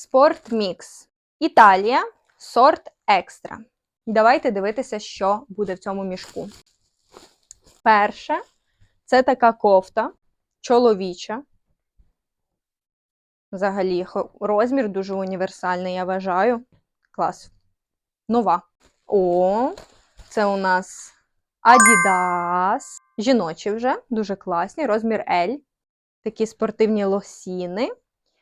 Sport Mix. Італія, сорт екстра. Давайте дивитися, що буде в цьому мішку. Перше, це така кофта чоловіча. Взагалі, розмір дуже універсальний, я вважаю. Клас. Нова. О, це у нас Adidas. Жіночі вже, дуже класні. Розмір L. Такі спортивні лосіни.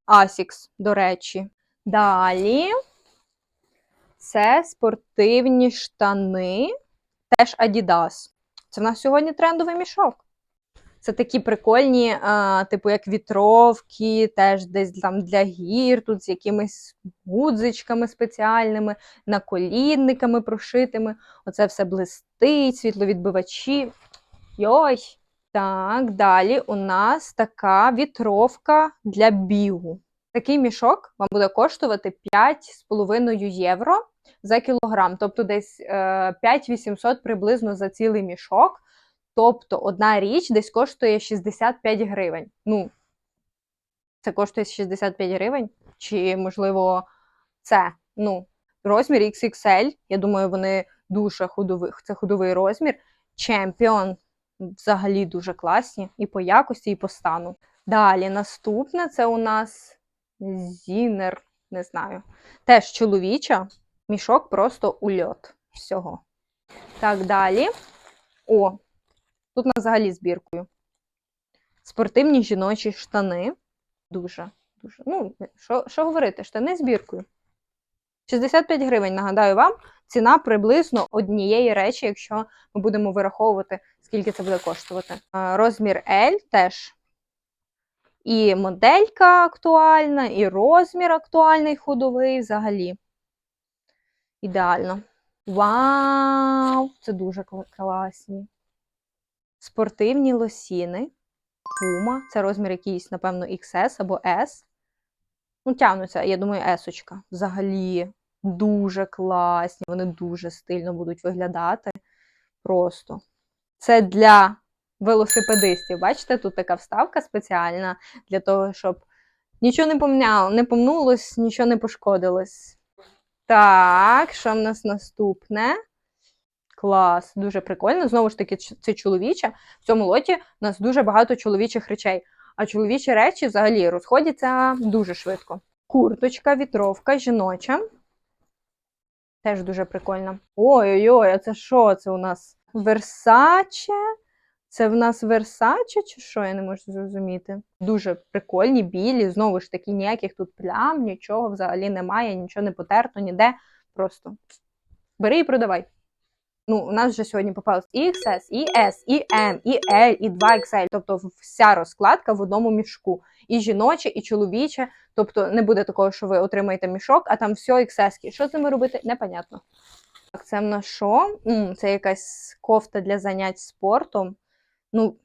Asics, до речі. Далі. Це спортивні штани. Теж Adidas. Це в нас сьогодні трендовий мішок. Це такі прикольні, а, типу, як вітровки, теж десь там для гір, тут з якимись гудзичками спеціальними, наколінниками прошитими. Оце все блистить, світловідбивачі. Йой! Так, далі у нас така вітровка для бігу. Такий мішок вам буде коштувати 5,5 євро за кілограм, тобто десь е, 5800 приблизно за цілий мішок. Тобто одна річ десь коштує 65 гривень. Ну, це коштує 65 гривень? Чи, можливо, це? Ну, розмір XXL. Я думаю, вони дуже худовий. Це худовий розмір. Чемпіон взагалі дуже класні і по якості, і по стану. Далі, наступне це у нас Зінер, не знаю. Теж чоловіча. Мішок просто ульот всього. Так, далі. О, Тут у нас взагалі збіркою. Спортивні жіночі штани. Дуже, дуже. Ну, що говорити? Штани збіркою. 65 гривень, нагадаю вам, ціна приблизно однієї речі, якщо ми будемо вираховувати, скільки це буде коштувати. Розмір L теж. І моделька актуальна, і розмір актуальний худовий взагалі. Ідеально. Вау! Це дуже класні спортивні лосіни. Puma. Це розмір якийсь, напевно, XS або S. Ну, тягнуться, я думаю, S-очка. Взагалі дуже класні. Вони дуже стильно будуть виглядати. Просто. Це для велосипедистів. Бачите, тут така вставка спеціальна для того, щоб нічого не помняло, не помнулось, нічого не пошкодилось. Так, що в нас наступне? Клас, дуже прикольно. Знову ж таки, це чоловіче. В цьому лоті у нас дуже багато чоловічих речей. А чоловічі речі взагалі розходяться дуже швидко. Курточка, вітровка, жіноча. Теж дуже прикольно. Ой-ой-ой, а це що? Це у нас Версаче? Це в нас Версаче чи що? Я не можу зрозуміти. Дуже прикольні, білі. Знову ж таки, ніяких тут плям, нічого взагалі немає, нічого не потерто, ніде. Просто бери і продавай. Ну, у нас вже сьогодні попалось і XS, і S, і M, і L, і 2XL. Тобто вся розкладка в одному мішку. І жіноче, і чоловіче. Тобто не буде такого, що ви отримаєте мішок, а там все XS. Що з ними робити, непонятно. Це в нас що? Це якась кофта для занять спортом. Ну,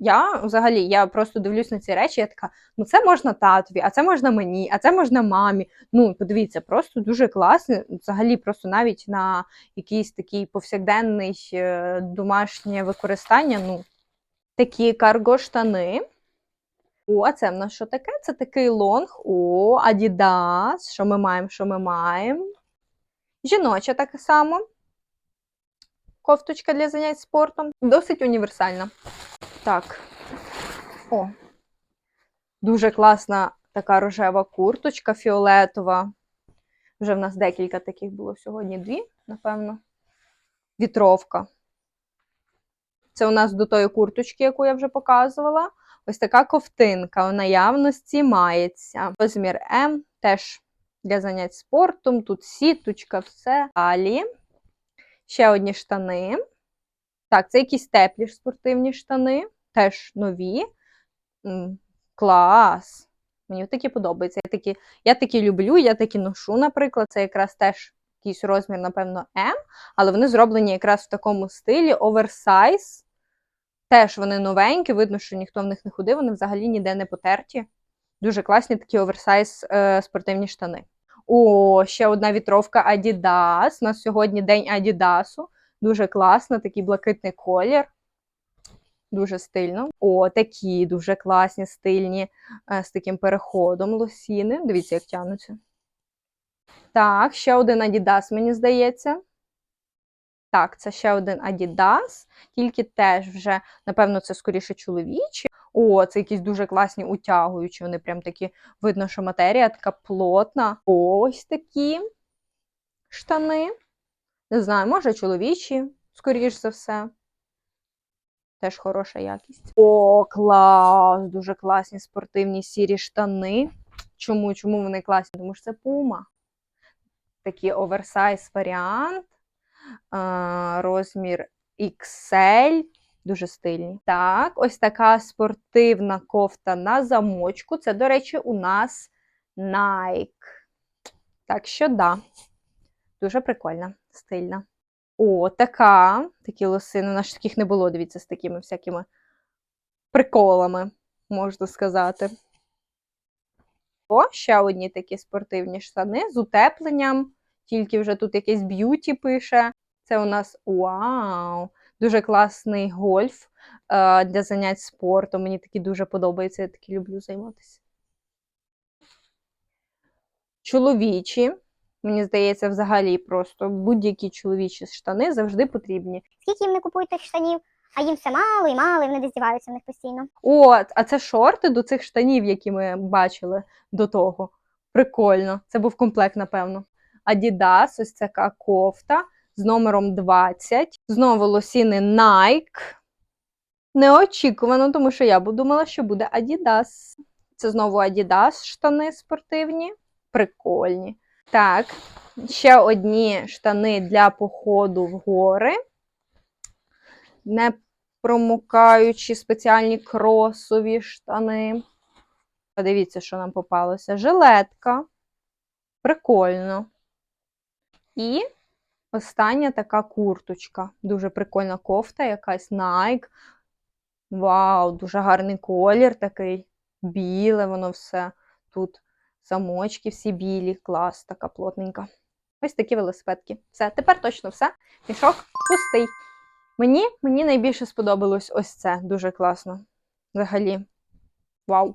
я взагалі я просто дивлюсь на ці речі, я така, ну це можна татові, а це можна мені, а це можна мамі. Ну, подивіться, просто дуже класно. Взагалі, просто навіть на якийсь такий повсякденний е, домашнє використання. Ну, такі карго-штани. О, а це в нас що таке? Це такий лонг. О, Adidas. Що ми маємо? Що ми маємо? Жіноча так само. Кофточка для занять спортом. Досить універсальна. Так. О. Дуже класна така рожева курточка фіолетова. Вже в нас декілька таких було сьогодні. Дві, напевно. Вітровка. Це у нас до тої курточки, яку я вже показувала. Ось така ковтинка в наявності мається. Розмір М теж для занять спортом. Тут сіточка, все. Далі. Ще одні штани. Так, це якісь теплі спортивні штани, теж нові. Клас! Мені такі подобаються. Я такі, я такі люблю, я такі ношу, наприклад. Це якраз теж якийсь розмір, напевно, М, але вони зроблені якраз в такому стилі оверсайз. Теж вони новенькі, видно, що ніхто в них не ходив, вони взагалі ніде не потерті. Дуже класні такі оверсайз е, спортивні штани. О, ще одна вітровка Adidas. У нас сьогодні день Адідасу. Дуже класно, такий блакитний колір. Дуже стильно. О, такі дуже класні, стильні, е, з таким переходом лосіни. Дивіться, як тянуться. Так, ще один Adidas, мені здається. Так, це ще один Adidas, тільки теж вже, напевно, це скоріше чоловічі. О, це якісь дуже класні утягуючі. Вони прям такі, видно, що матерія така плотна. Ось такі штани. Не знаю, може чоловічі, скоріш за все. Теж хороша якість. О, клас! Дуже класні спортивні сірі штани. Чому? Чому вони класні? Тому що це Puma. Такий оверсайз варіант. Розмір XL. Дуже стильні. Так, ось така спортивна кофта на замочку. Це, до речі, у нас Nike. Так що, да, дуже прикольна, стильна. О, така. Такі лосини. У нас таких не було, дивіться, з такими всякими приколами, можна сказати. О, ще одні такі спортивні штани з утепленням. Тільки вже тут якийсь б'юті пише. Це у нас вау! Дуже класний гольф е, для занять спортом. Мені такі дуже подобається, я такі люблю займатися. Чоловічі. Мені здається, взагалі просто будь-які чоловічі штани завжди потрібні. Скільки їм не купують тих штанів, а їм все мало і мало, і вони десь здіваються в них постійно. От, а це шорти до цих штанів, які ми бачили до того. Прикольно. Це був комплект, напевно. Adidas, ось така кофта з номером 20. Знову лосіни Nike. Неочікувано, тому що я думала, що буде Adidas. Це знову Adidas штани спортивні. Прикольні. Так, ще одні штани для походу в гори. Не промокаючі спеціальні кросові штани. Подивіться, що нам попалося. Жилетка. Прикольно. І остання така курточка. Дуже прикольна кофта, якась Nike. Вау, дуже гарний колір такий. Біле воно все. Тут замочки всі білі. Клас, така плотненька. Ось такі велосипедки. Все, тепер точно все. Мішок пустий. Мені, мені найбільше сподобалось ось це. Дуже класно. Взагалі. Вау.